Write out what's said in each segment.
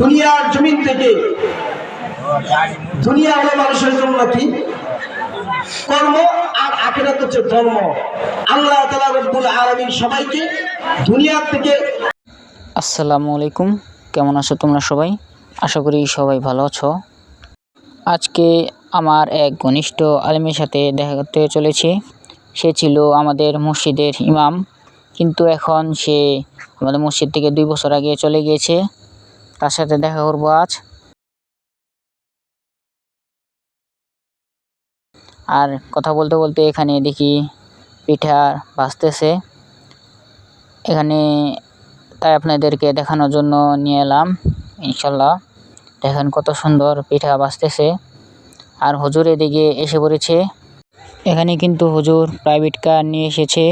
দুনিয়ার জমিন থেকে। দুনিয়া হলো মানুষের জন্য কি? কর্ম আর আখেরাত হচ্ছে ধর্ম। আল্লাহ তালা রব্বুল আলমিন সবাইকে দুনিয়ার থেকে আসসালামু আলাইকুম। কেমন আছো তোমরা সবাই? আশা করি সবাই ভালো আছো। আজকে আমার এক ঘনিষ্ঠ আলিমের সাথে দেখা করতে চলেছি। সে ছিল আমাদের মসজিদের ইমাম, কিন্তু এখন সে আমাদের মসজিদ থেকে দুই বছর আগে চলে গিয়েছে। তার সাথে দেখা করব আজ। আর কথা বলতে বলতে এখানে দেখি পিঠা ভাজতেছে। এখানে তাই আপনাদেরকে দেখানোর জন্য নিয়ে এলাম, ইনশাল্লাহ। দেখেন কত সুন্দর পিঠা বাজতেছে আর হুজুর এদিকে এসে পড়েছে। এখানে কিন্তু হুজুর প্রাইভেট কার নিয়ে এসেছে,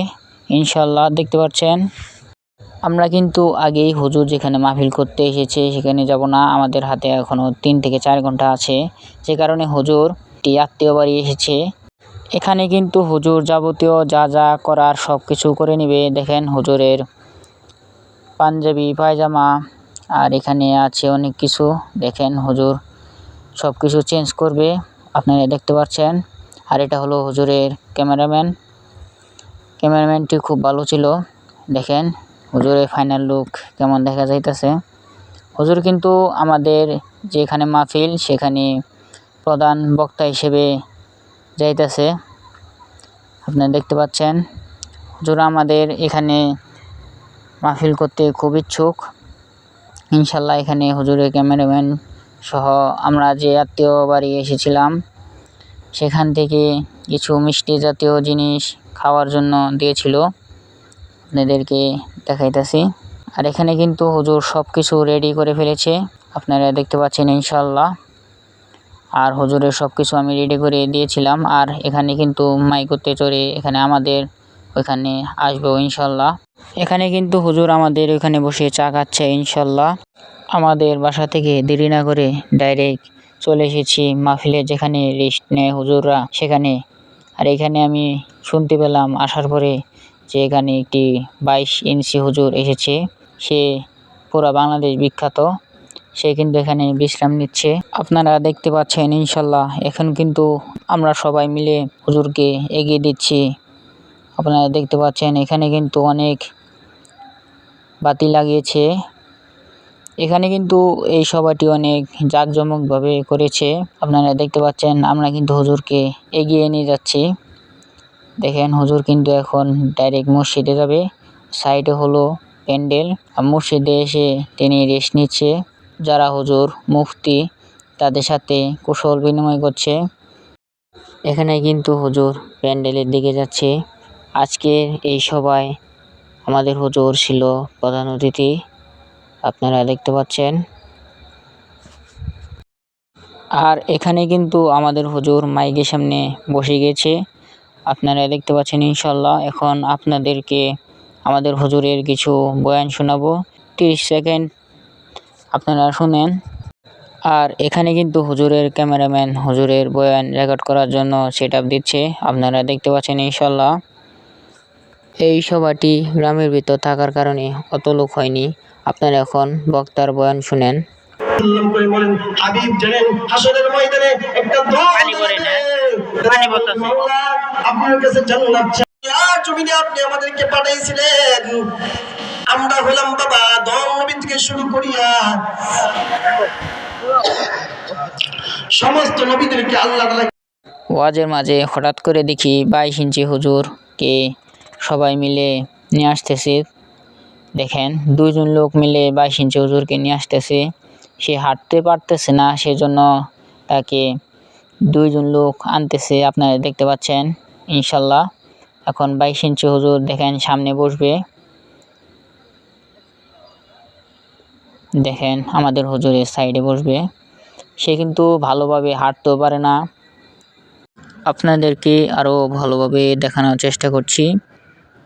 ইনশাল্লাহ। দেখতে পাচ্ছেন? আমরা কিন্তু আগেই হুজুর যেখানে মাহফিল করতে এসেছে, সেখানে যাব না। আমাদের হাতে এখনও তিন থেকে চার ঘণ্টা আছে। যে কারণে হুজুর একটি আত্মীয় বাড়ি এসেছে। এখানে কিন্তু হুজুর যাবতীয় যা যা করার সব কিছু করে নেবে। দেখেন হুজুরের পাঞ্জাবি, পায়জামা, আর এখানে আছে অনেক কিছু। দেখেন হুজুর সব কিছু চেঞ্জ করবে। আপনারা দেখতে পাচ্ছেন। আর এটা হলো হুজুরের ক্যামেরাম্যান। ক্যামেরাম্যানটি খুব ভালো ছিল। দেখেন হুজুরের ফাইনাল লুক কেমন দেখা যাইতেছে? হুজুর কিন্তু আমাদের যেখানে মাহফিল, সেখানে প্রধান বক্তা হিসেবে যাইতেছে। আপনারা দেখতে পাচ্ছেন, হুজুর আমাদের এখানে মাহফিল করতে খুব ইচ্ছুক। ইনশাল্লাহ এখানে হুজুরের ক্যামেরাম্যান সহ আমরা যে আত্মীয় বাড়ি এসেছিলাম, সেখান থেকে কিছু মিষ্টি জাতীয় জিনিস খাওয়ার জন্য দিয়েছিল। আপনাদেরকে দেখাইতেছি। আর এখানে কিন্তু হুজুর সব কিছু রেডি করে ফেলেছে। আপনারা দেখতে পাচ্ছেন ইনশাল্লাহ আর হুজুরের সব কিছু আমি রেডি করে দিয়েছিলাম। আর এখানে কিন্তু মাইকোতে চড়ে এখানে আমাদের ওইখানে আসব ইনশাল্লাহ এখানে কিন্তু হুজুর আমাদের ওইখানে বসে চা খাচ্ছে ইনশাল্লাহ আমাদের বাসা থেকে দেরি না করে ডাইরেক্ট চলে এসেছি মাহফিলে যেখানে রেস্ট নেয় হুজুররা সেখানে। আর এখানে আমি শুনতে পেলাম আসার পরে যে এখানে একটি বাইশ ইঞ্চি হুজুর এসেছে, সে পুরো বাংলাদেশ বিখ্যাত। সে কিন্তু এখানে বিশ্রাম নিচ্ছে। আপনারা দেখতে পাচ্ছেন, ইনশাল্লাহ, এখন কিন্তু আমরা সবাই মিলে হুজুরকে এগিয়ে দিচ্ছি। আপনারা দেখতে পাচ্ছেন, এখানে কিন্তু অনেক বাতি লাগিয়েছে। এখানে কিন্তু এই সভাটি অনেক জাঁকজমকভাবে করেছে। আপনারা দেখতে পাচ্ছেন, আমরা কিন্তু হুজুরকে এগিয়ে নিয়ে যাচ্ছি। দেখেন হুজুর কিন্তু এখন ডাইরেক্ট মসজিদে যাবে। সাইডে হলো প্যান্ডেল। আর মসজিদে এসে তিনি রেস্ট নিচ্ছে। যারা হুজুর, মুফতি, তাদের সাথে কুশল বিনিময় করছে। এখানে কিন্তু হুজুর প্যান্ডেলের দিকে যাচ্ছে। আজকের এই সভায় আমাদের হুজুর ছিল প্রধান অতিথি। আপনারা দেখতে পাচ্ছেন। আর এখানে কিন্তু আমাদের হুজুর মাইকের সামনে বসে গেছে। আপনারা দেখতে পাচ্ছেন ইনশাল্লাহ এখন আপনাদেরকে আমাদের হুজুরের কিছু বয়ান শোনাবো। তিরিশ সেকেন্ড আপনারা শুনেন। আর এখানে কিন্তু হুজুরের ক্যামেরাম্যান হুজুরের বয়ান রেকর্ড করার জন্য সেট দিচ্ছে। আপনারা দেখতে পাচ্ছেন ইনশাল্লাহ এই সভাটি গ্রামের ভিতর থাকার কারণে অত লোক হয়নি। আপনারা এখন বক্তার বয়ান শুনেন। করে বলেন হাবিব জানেন হাসরের ময়দানে একটা দোয়া আপনার কাছে জান্নাত জমিনে আপনি আমাদেরকে পাঠাইছিলেন। আমরা হলাম বাবা দম নবী থেকে শুরু করিয়া সমস্ত নবীদেরকে আল্লাহ ওয়াজের মাঝে হঠাৎ করে দেখি বাইশ ইঞ্চি হুজুরকে সবাই মিলে নিয়ে আসতেছে। দেখেন দুইজন লোক মিলে বাইশ ইঞ্চি হুজুরকে নিয়ে আসতেছে। সে হাঁটতে পারতেছে না সেজন্য তাকে দুইজন লোক আনতেছে, আপনারা দেখতে পাচ্ছেন, ইনশাল্লাহ। এখন বাইশ ইঞ্চি হুজুর দেখেন, সামনে বসবে। দেখেন, আমাদের হুজুরের সাইডে বসবে। সে কিন্তু ভালোভাবে হাঁটতেও পারে না। আপনাদেরকে আরও ভালোভাবে দেখানোর চেষ্টা করছি।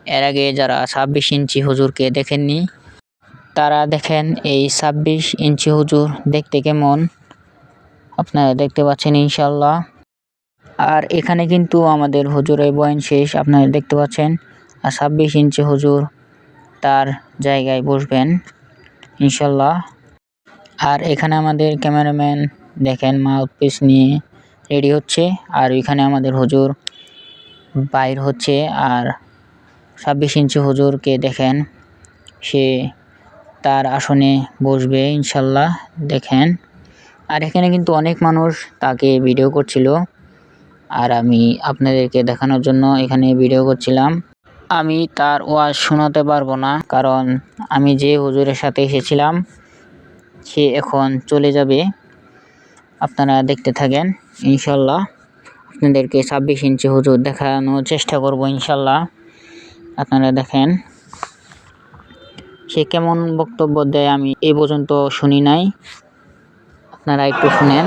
এর আগে যারা ছাব্বিশ ইঞ্চি হুজুরকে দেখেননি, তারা দেখেন, এই ছাব্বিশ ইঞ্চি হুজুর দেখতে কেমন। আপনারা দেখতে পাচ্ছেন ইনশাল্লাহ আর এখানে কিন্তু আমাদের হুজুরের বয়ান শেষ, আপনারা দেখতে পাচ্ছেন। আর ছাব্বিশ ইঞ্চি হুজুর তার জায়গায় বসবেন ইনশাল্লাহ আর এখানে আমাদের ক্যামেরাম্যান দেখেন, মাউথপিস নিয়ে রেডি হচ্ছে। আর এখানে আমাদের হুজুর বাইর হচ্ছে। আর ছাব্বিশ ইঞ্চি হুজুরকে দেখেন, সে তার আসনে বসবে ইনশাল্লাহ দেখেন আর এখানে কিন্তু অনেক মানুষ তাকে ভিডিও করছিল। আর আমি আপনাদেরকে দেখানোর জন্য এখানে ভিডিও করছিলাম। আমি তার ওয়াজ শোনাতে পারব না, কারণ আমি যে হুজুরের সাথে এসেছিলাম, সে এখন চলে যাবে। আপনারা দেখতে থাকেন, ইনশাল্লাহ। আপনাদেরকে ছাব্বিশ ইঞ্চি হুজুর দেখানোর চেষ্টা করব, ইনশাল্লাহ। আপনারা দেখেন, সে কেমন বক্তব্য দেয় আমি এ পর্যন্ত শুনি নাই। আপনারা একটু শুনেন।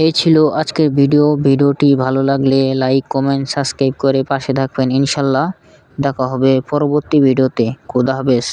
এই ছিল আজকের ভিডিও। ভিডিওটি ভালো লাগলে লাইক, কমেন্ট, সাবস্ক্রাইব করে পাশে থাকবেন ইনশাল্লাহ। দেখা হবে পরবর্তী ভিডিওতে। খুদা হাফেজ।